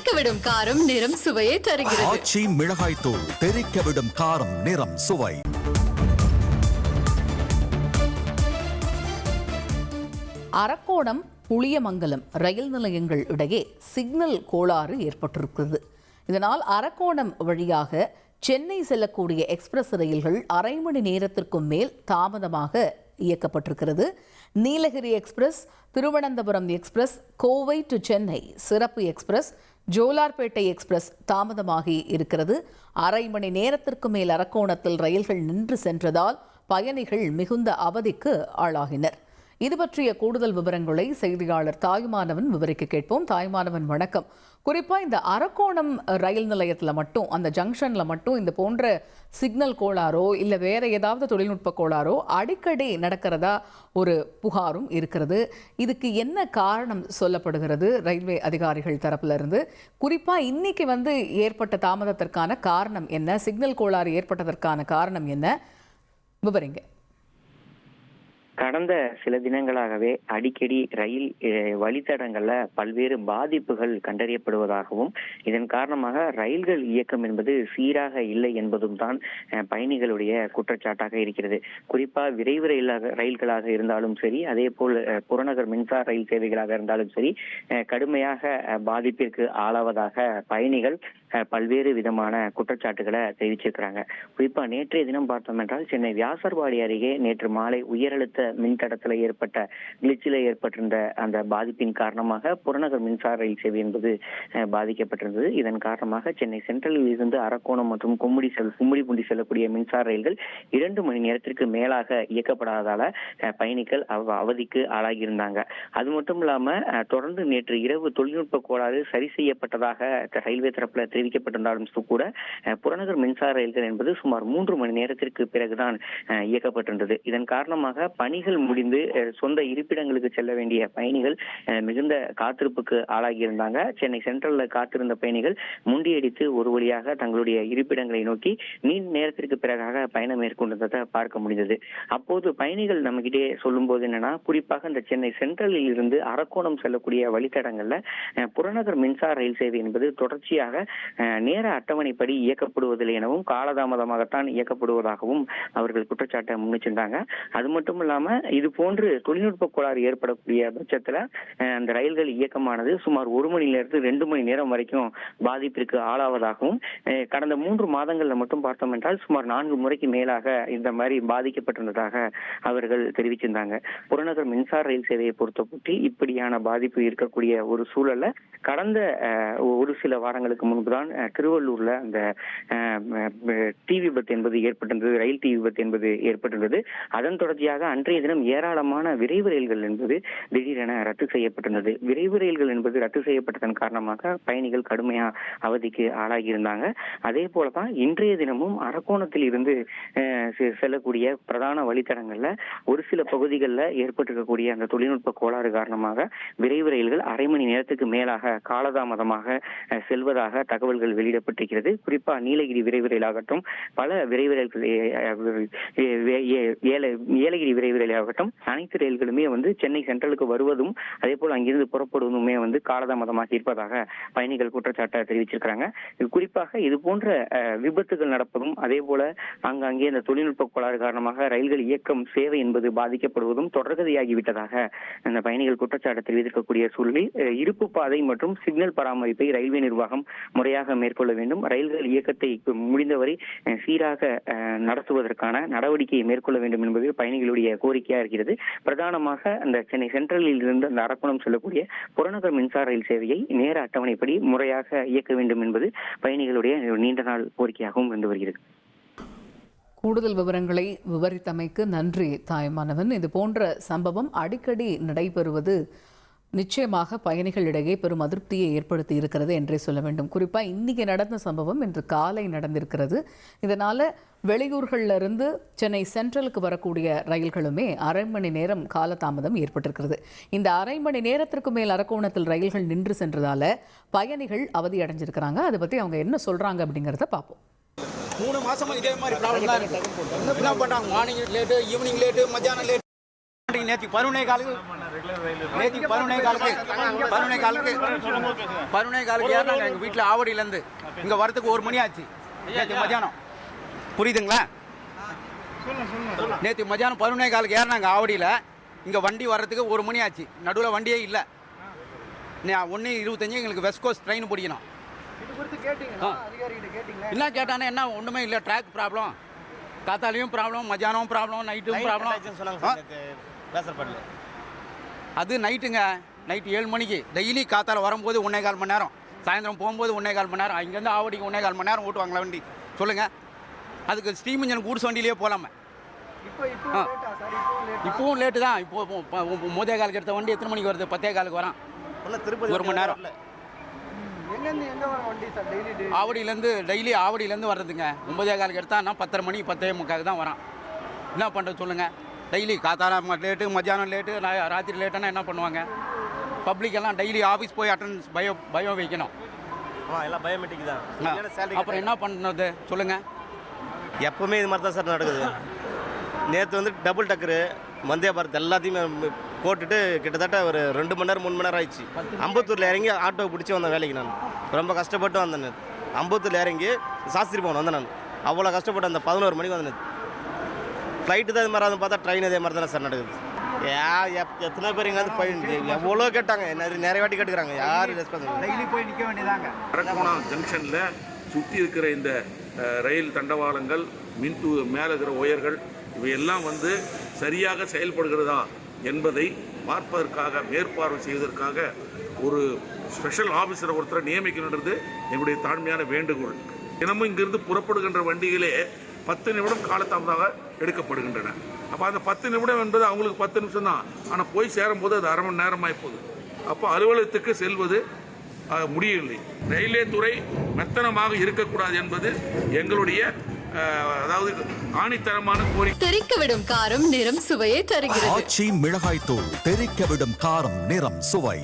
தெறிக்க விடும் காரம் நிறம் சுவையை தருகிறது. ஆச்சி மிளகாய் தூள் தெறிக்க விடும் காரம் நிறம் சுவை. அரக்கோணம் புளியமங்கலம் ரயில் நிலையங்கள் இடையே சிக்னல் கோளாறு ஏற்பட்டிருக்கிறது. இதனால் அரக்கோணம் வழியாக சென்னை செல்லக்கூடிய எக்ஸ்பிரஸ் ரயில்கள் அரை மணி நேரத்திற்கும் மேல் தாமதமாக இயக்கப்பட்டிருக்கிறது. Nilgiri express Thiruvananthapuram express Kovai to Chennai சிறப்பு எக்ஸ்பிரஸ் ஜோலார்பேட்டை எக்ஸ்பிரஸ் தாமதமாகி இருக்கிறது. அரை மணி நேரத்திற்கு மேல் அரக்கோணத்தில் ரயில்கள் நின்று சென்றதால் பயணிகள் மிகுந்த அவதிக்கு ஆளாகினர். இது பற்றிய கூடுதல் விவரங்களை செய்தியாளர் தாயுமானவன் விவரிக்க கேட்போம். தாயுமானவன் வணக்கம். குறிப்பாக இந்த அரக்கோணம் ரயில் நிலையத்தில் மட்டும் அந்த ஜங்ஷனில் மட்டும் இந்த போன்ற சிக்னல் கோளாறோ இல்லை வேற ஏதாவது தொழில்நுட்ப கோளாறோ அடிக்கடி நடக்கிறதா ஒரு புகாரும் இருக்கிறது. இதுக்கு என்ன காரணம் சொல்லப்படுகிறது ரயில்வே அதிகாரிகள் தரப்பிலிருந்து குறிப்பாக இன்னைக்கு வந்து ஏற்பட்ட தாமதத்திற்கான காரணம் என்ன? சிக்னல் கோளாறு ஏற்பட்டதற்கான காரணம் என்ன? விவரிங்க. கடந்த சில தினங்களாகவே அடிக்கடி ரயில் வழித்தடங்கள்ல பல்வேறு பாதிப்புகள் கண்டறியப்படுவதாகவும் இதன் காரணமாக ரயில்கள் இயக்கம் என்பது சீராக இல்லை என்பதும் தான் பயணிகளுடைய குற்றச்சாட்டாக இருக்கிறது. குறிப்பா விரைவு ரயிலாக ரயில்களாக இருந்தாலும் சரி அதே போல் புறநகர் மின்சார ரயில் சேவைகளாக இருந்தாலும் சரி கடுமையாக பாதிப்பிற்கு ஆளாவதாக பயணிகள் பல்வேறு விதமான குற்றச்சாட்டுகளை தெரிவிச்சிருக்கிறாங்க. குறிப்பா நேற்றைய தினம் பார்த்தோம் என்றால் சென்னை வியாசர்பாடி அருகே நேற்று மாலை உயரழுத்த மின்தடத்தில் ஏற்பட்ட கிளிச்சில் ஏற்பட்டிருந்த அந்த பாதிப்பின் காரணமாக புறநகர் மின்சார ரயில் சேவை என்பது பாதிக்கப்பட்டிருந்தது. இதன் காரணமாக சென்னை சென்ட்ரலில் இருந்து அரக்கோணம் மற்றும் கும்மிடி செல் கும்மிடிபூண்டி செல்லக்கூடிய மின்சார ரயில்கள் இரண்டு மணி நேரத்திற்கு மேலாக இயக்கப்படாததால பயணிகள் அவ- அவதிக்கு ஆளாகியிருந்தாங்க. அது மட்டும் இல்லாம தொடர்ந்து நேற்று இரவு தொழில்நுட்ப கோளாறு சரி செய்யப்பட்டதாக ரயில்வே தரப்புல தெரிவிக்கப்பட்டிருந்தாலும் கூட புறநகர் மின்சார ரயில்கள் என்பது சுமார் மூன்று மணி நேரத்திற்கு பிறகுதான் இயக்கப்பட்டிருந்தது. இதன் காரணமாக பணிகள் முடிந்து சொந்த இருப்பிடங்களுக்கு செல்ல வேண்டிய பயணிகள் மிகுந்த காத்திருப்புக்கு ஆளாகியிருந்தாங்க. சென்னை சென்ட்ரல்ல காத்திருந்த பயணிகள் முண்டியடித்து ஒரு வழியாக தங்களுடைய இருப்பிடங்களை நோக்கி நீண்ட நேரத்திற்கு பிறகாக பயணம் மேற்கொண்டதை பார்க்க முடிந்தது. அப்போது பயணிகள் நம்மகிட்டே சொல்லும் போது என்னன்னா குறிப்பாக இந்த சென்னை சென்ட்ரலில் இருந்து அரக்கோணம் செல்லக்கூடிய வழித்தடங்கள்ல புறநகர் மின்சார ரயில் சேவை என்பது தொடர்ச்சியாக நேர அட்டவணைப்படி இயக்கப்படுவதில்லை எனவும் காலதாமதமாகத்தான் இயக்கப்படுவதாகவும் அவர்கள் குற்றச்சாட்டை முன்னிச்சிருந்தாங்க அது மட்டும் இல்லாம இது போன்று தொழில்நுட்ப கோளாறு ஏற்படக்கூடிய பட்சத்தில் அந்த ரயில்கள் இயக்கமானது சுமார் ஒரு மணி நேரத்து ரெண்டு மணி நேரம் வரைக்கும் பாதிப்பிற்கு ஆளாவதாகவும் கடந்த மூன்று மாதங்களில் மட்டும் பார்த்தோம் என்றால் சுமார் நான்கு முறைக்கு மேலாக இந்த மாதிரி பாதிக்கப்பட்டிருந்ததாக அவர்கள் தெரிவிச்சிருந்தாங்க. புறநகர் மின்சார ரயில் சேவையை பொறுத்தப்பட்டு இப்படியான பாதிப்பு இருக்கக்கூடிய ஒரு சூழல்ல கடந்த ஒரு சில வாரங்களுக்கு முன்புதான் திருவள்ளூர்ல அந்த தீ விபத்து என்பது ஏற்பட்டிருந்தது ரயில் தீ விபத்து என்பது ஏற்பட்டிருந்தது அதன் தொடர்ச்சியாக அன்றைய தினம் ஏராளமான விரைவு ரயில்கள் என்பது திடீரென ரத்து செய்யப்பட்டிருந்தது. விரைவு ரயில்கள் என்பது ரத்து செய்யப்பட்டதன் காரணமாக பயணிகள் கடுமையா அவதிக்கு ஆளாகியிருந்தாங்க. அதே போலதான் இன்றைய தினமும் அரக்கோணத்தில் இருந்து செ- செல்லக்கூடிய பிரதான வழித்தடங்கள்ல ஒரு சில பகுதிகளில் ஏற்பட்டிருக்கக்கூடிய அந்த தொழில்நுட்ப கோளாறு காரணமாக விரைவு ரயில்கள் அரை மணி நேரத்துக்கு மேலாக காலதாமதமாக செல்வதாக தகவல்கள் வெளியிடப்பட்டிருக்கிறது. குறிப்பா நீலகிரி விரைவு ரயிலாகட்டும் பல விரைவு ரயில்கள் ஏலகிரி விரைவு ரயிலாகட்டும் அனைத்து ரயில்களுமே வந்து சென்னை சென்ட்ரலுக்கு வருவதும் அதே போல் அங்கிருந்து புறப்படுவதுமே வந்து காலதாமதமாக இருப்பதாக பயணிகள் குற்றச்சாட்டை தெரிவிச்சிருக்கிறாங்க. இது குறிப்பாக இது போன்ற விபத்துகள் நடப்பதும் அதே போல அங்கங்கே இந்த தொழில்நுட்ப கோளாறு காரணமாக ரயில்கள் இயக்கம் சேவை என்பது பாதிக்கப்படுவதும் தொடர்கதையாகிவிட்டதாக அந்த பயணிகள் குற்றச்சாட்டு தெரிவித்திருக்கக்கூடிய சூழலில் இருப்பு பாதை மற்றும் சிக்னல் பராமரிப்பை ரயில்வே நிர்வாகம் முறையாக மேற்கொள்ள வேண்டும். ரயில்கள் இயக்கத்தை முடிந்தவரை சீராக நடத்துவதற்கான நடவடிக்கையை மேற்கொள்ள வேண்டும் என்பது பயணிகளுடைய கோரிக்கை. கோரிக்கையா இருக்கிறது. பிரதானமாக அந்த சென்னை சென்ட்ரலில் இருந்து அந்த அரக்கோணம் செல்லக்கூடிய புறநகர் மின்சார ரயில் சேவையை நேர அட்டவணைப்படி முறையாக இயக்க வேண்டும் என்பது பயணிகளுடைய நீண்ட நாள் கோரிக்கையாகவும் இருந்து வருகிறது. கூடுதல் விவரங்களை விவரித்தமைக்கு நன்றி தாய்மானவன். இது போன்ற சம்பவம் அடிக்கடி நடைபெறுவது நிச்சயமாக பயணிகளிடையே பெரும் அதிருப்தியை ஏற்படுத்தி இருக்கிறது என்றே சொல்ல வேண்டும். குறிப்பாக இன்னைக்கு நடந்த சம்பவம் இன்று காலை நடந்திருக்கிறது. இதனால வெளியூர்கள்ல இருந்து சென்னை சென்ட்ரலுக்கு வரக்கூடிய ரயில்களுமே அரை மணி நேரம் காலதாமதம் ஏற்பட்டிருக்கிறது. இந்த அரை மணி நேரத்திற்கு மேல் அரக்கோணத்தில் ரயில்கள் நின்று சென்றதால பயணிகள் அவதி அடைஞ்சிருக்கிறாங்க. அதை பத்தி அவங்க என்ன சொல்றாங்க அப்படிங்கிறத பார்ப்போம். மூணு மாசமா இதே மாதிரி ப்ராப்ளம் தான் இருக்கு. என்ன பண்றாங்க? மார்னிங் லேட்டு ஈவினிங் லேட்டு மத்தியானம் லேட் நேற்று பதினொன்னே காலுக்கு நேற்று பதினொன்னே காலுக்கு பதினொன்னே காலுக்கு பதினொன்னே காலுக்கு ஏறினாங்க. எங்கள் வீட்டில் ஆவடியிலேருந்து. இங்கே வரதுக்கு ஒரு மணி ஆச்சு நேற்று மத்தியானம். புரியுதுங்களா? நேற்று மத்தியானம் பதினொன்னே காலுக்கு ஏறினாங்க ஆவடியில். இங்கே வண்டி வர்றதுக்கு ஒரு மணி ஆச்சு நடுவில் வண்டியே இல்லை. ஒன்று இருபத்தஞ்சு எங்களுக்கு வெஸ்ட் கோஸ்ட் ட்ரெயின் பிடிக்கணும். என்ன கேட்டானே என்ன ஒன்றுமே இல்லை. ட்ராக் ப்ராப்ளம் காத்தாலையும் ப்ராப்ளம் மத்தியானம் ப்ராப்ளம் நைட்டும் ப்ராப்ளம் அது நைட்டுங்க. நைட்டு ஏழு மணிக்கு. டெய்லி காத்தால வரும்போது ஒன்றே கால் மணி நேரம். சாயந்தரம் போகும்போது ஒன்றே கால் மணி நேரம். இங்கேருந்து ஆவடிக்கு ஒன்றே கால் மணி நேரம் ஓட்டுவாங்களா வண்டி. சொல்லுங்கள் அதுக்கு ஸ்டீம் இன்ஜன் கூட்ஸ் வண்டியிலே போகலாமே ஆ. இப்பவும் லேட்டு தான். இப்போ மோதே காலுக்கு எடுத்த வண்டி எத்தனை மணிக்கு வருது? பத்தே காலுக்கு வரான். ஒரு மணி நேரம். ஆவடியிலேருந்து டெய்லி ஆவடியிலேருந்து வர்றதுங்க. ஒன்பதே காலுக்கு எடுத்தான்னா பத்தரை மணி பத்தே முக்காக்கு தான் வரான். என்ன பண்ணுறது சொல்லுங்கள் டெய்லி காத்தால லேட்டு மத்தியானம் லேட்டு ராத்திரி லேட்டுன்னா என்ன பண்ணுவாங்க? பப்ளிக் எல்லாம் டெய்லி ஆஃபீஸ் போய் அட்டண்டன்ஸ் பயோ பயோ வைக்கணும். எல்லாம் பயோமெட்ரிக் தான். அப்புறம் என்ன பண்ணுறது? சொல்லுங்கள் எப்பவுமே இது மாதிரி தான் சார் நடக்குது. நேற்று வந்து டபுள் டக்கரு வந்தே பாரத் எல்லாத்தையுமே போட்டுட்டு கிட்டத்தட்ட ஒரு ரெண்டு மணி நேரம் மூணு மணி நேரம் ஆயிடுச்சு. அம்பத்தூரில் இறங்கி ஆட்டோ பிடிச்சி வந்தேன் வேலைக்கு நான். ரொம்ப கஷ்டப்பட்டு வந்தேன். அம்பத்தூரில் இறங்கி சாஸ்திரி பவன் வந்தேன் நான். அவ்வளோ கஷ்டப்பட்டு அந்த பதினோரு மணிக்கு வந்தேன் ஃப்ளைட்டு தான் இது மாதிரி வந்து பார்த்தா ட்ரெயின் இதே மாதிரி தானே சார் நடக்குது. யா எப் எத்தனை பேர் இங்கே வந்து போய் எவ்வளோ கேட்டாங்க நிறைய நிறைய வாட்டி கேட்டுக்கிறாங்க. யார் ரெஸ்பான்ஸ் டெய்லி போய் நிற்க வேண்டியதாங்க. அரக்கோணம் ஜங்ஷனில் சுற்றி இருக்கிற இந்த ரயில் தண்டவாளங்கள் மின் து மேலே இருக்கிற ஒயர்கள் இவையெல்லாம் வந்து சரியாக செயல்படுகிறதா என்பதை பார்ப்பதற்காக மேற்பார்வை செய்வதற்காக ஒரு ஸ்பெஷல் ஆஃபீஸரை ஒருத்தரை நியமிக்கணுன்றது என்னுடைய தாழ்மையான வேண்டுகோள். தினமும் இங்கிருந்து புறப்படுகின்ற வண்டிகளே பத்து நிமிடம் காலதாமதாக எடுக்கப்படுகின்றன. அப்போ அந்த பத்து நிமிடம் என்பது அவங்களுக்கு பத்து நிமிஷம் தான் ஆனால் போய் சேரும்போது அது அரை மணி நேரமாகி போகுது. அப்போ அலுவலகத்துக்கு செல்வது முடியவில்லை. ரயில்வே துறை மெத்தனமாக இருக்கக்கூடாது என்பது எங்களுடைய அதாவது ஆணித்தரமான கோரிக்கை. தெறிக்கவிடும் காரம் நிறம் சுவையை தருகிறது. ஆச்சி மிளகாய் தூள் தெறிக்க விடும் காரம் நிறம் சுவை.